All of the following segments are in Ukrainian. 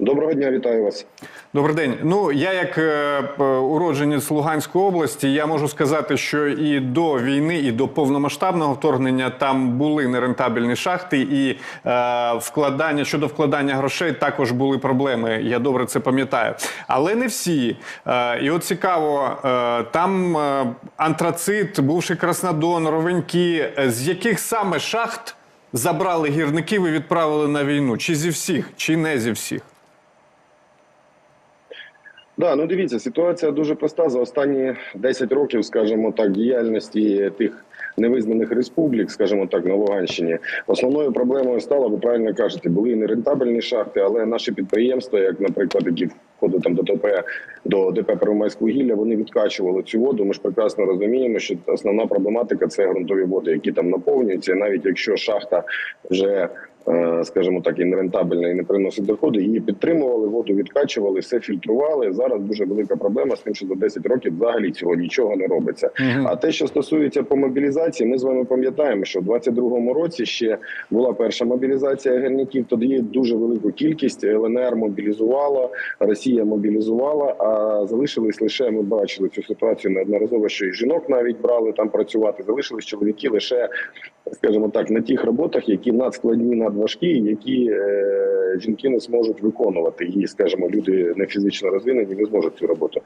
Доброго дня, вітаю вас. Добрий день. Ну я як е, уродженець Луганської області, я можу сказати, що і до війни, і до повномасштабного вторгнення там були нерентабельні шахти, і е, вкладання щодо вкладання грошей також були проблеми. Я добре це пам'ятаю. Але не всі. Е, і от цікаво, е, там е, антрацит, бувший Краснодон, Ровеньки. Е, З яких саме шахт забрали гірників і відправили на війну? Чи зі всіх, чи не зі всіх? Да, ну дивіться, ситуація дуже проста. За останні 10 років, скажімо так, діяльності тих невизнаних республік, скажімо так, на Луганщині, основною проблемою стало, ви правильно кажете, були нерентабельні шахти, але наші підприємства, як, наприклад, які входять там до ДП до ДП «Первомайськвугілля», вони відкачували цю воду. Ми ж прекрасно розуміємо, що основна проблематика це ґрунтові води, які там наповнюються. І навіть якщо шахта вже скажімо так, і нерентабельна і не приносить доходи. Її підтримували, воду відкачували, все фільтрували. Зараз дуже велика проблема з тим, що за 10 років взагалі цього нічого не робиться. А те, що стосується по мобілізації, ми з вами пам'ятаємо, що в 22-му році ще була перша мобілізація гірників. Тоді дуже велику кількість ЛНР мобілізувала, Росія мобілізувала. А залишились лише ми бачили цю ситуацію неодноразово, що і жінок навіть брали там працювати. Залишились чоловіки лише, скажімо так, на тих роботах, які надскладні, надважкі, які е, жінки не зможуть виконувати. І, скажімо, люди не фізично розвинені не зможуть цю роботу.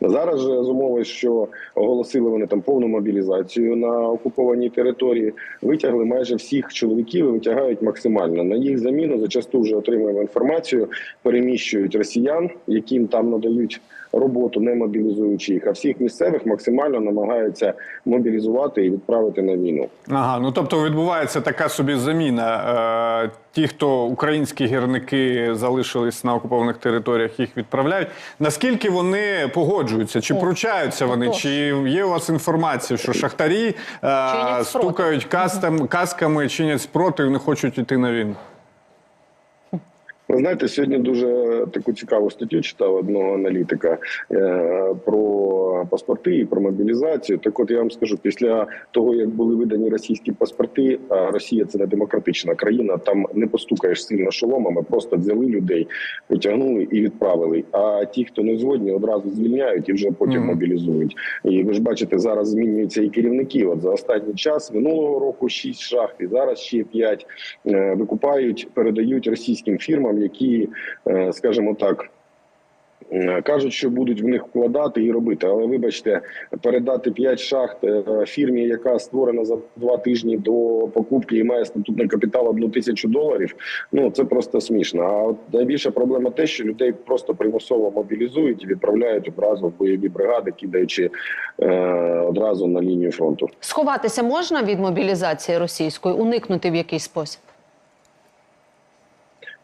Зараз же з умови, що оголосили вони там повну мобілізацію на окупованій території, витягли майже всіх чоловіків і витягають максимально. На їх заміну зачасту вже отримуємо інформацію, переміщують росіян, яким там надають роботу, не мобілізуючи їх, а всіх місцевих максимально намагаються мобілізувати і відправити на війну. Ага, ну тобто відбувається така собі заміна. Е, ті, хто українські гірники залишились на окупованих територіях, їх відправляють. Наскільки вони погоджуються? Чи пручаються вони? Чи є у вас інформація, що шахтарі е, стукають кастам, касками, чинять спротив, не хочуть йти на війну? Ви знаєте, сьогодні дуже таку цікаву статтю читав одного аналітика е, про паспорти і про мобілізацію. Так, от я вам скажу, після того як були видані російські паспорти, а Росія це не демократична країна. Там не постукаєш сильно шоломами, просто взяли людей, потягнули і відправили. А ті, хто не згодні, одразу звільняють і вже потім Мгм. мобілізують. І ви ж бачите, зараз змінюються і керівники. От за останній час минулого року 6 шахт, і зараз ще 5 е, викупають, передають російським фірмам, які, е, скажімо так. е, Кажуть, що будуть в них вкладати і робити, але вибачте, передати 5 шахт е, фірмі, яка створена за два тижні до покупки і має статутний капітал одну тисячу доларів. Ну це просто смішно. А от найбільша проблема те, що людей просто примусово мобілізують і відправляють одразу в бойові бригади, кидаючи е, одразу на лінію фронту. Сховатися можна від мобілізації російської, уникнути в якийсь спосіб?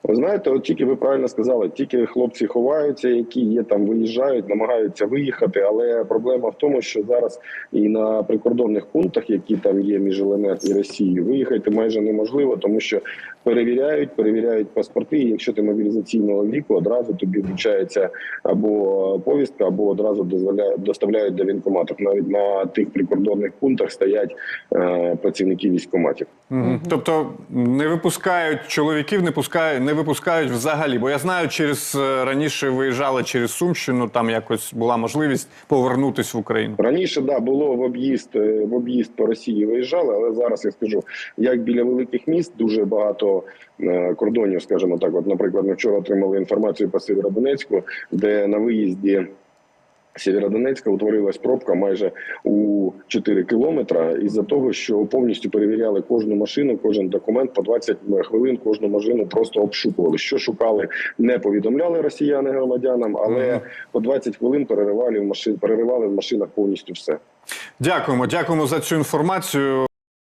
Ви знаєте, от тільки ви правильно сказали, тільки хлопці ховаються, які є там, виїжджають, намагаються виїхати. Але проблема в тому, що зараз і на прикордонних пунктах, які там є між ЛНР і Росією, виїхати майже неможливо, тому що перевіряють, перевіряють паспорти. І якщо ти мобілізаційного віку, одразу тобі вручається або повістка, або одразу дозволяють доставляють до військкоматів. Навіть на тих прикордонних пунктах стоять е, працівники військкоматів. Мгм. Тобто не випускають чоловіків, не пускають, не випускають взагалі. Бо я знаю, через е, раніше виїжджали через Сумщину, там якось була можливість повернутися в Україну. Раніше да було в об'їзд е, в об'їзд по Росії виїжджали, але зараз я скажу, як біля великих міст дуже багато е, кордонів, скажімо так. От, наприклад, ми вчора отримали інформацію по Сєвєродонецьку, де на виїзді. Сєвєродонецька утворилась пробка майже у 4 кілометра із-за того, що повністю перевіряли кожну машину, кожен документ по 20 хвилин, кожну машину просто обшукували. Що шукали, не повідомляли росіяни громадянам, але по 20 хвилин переривали в машин, переривали в машинах повністю все. Дякуємо, дякуємо за цю інформацію.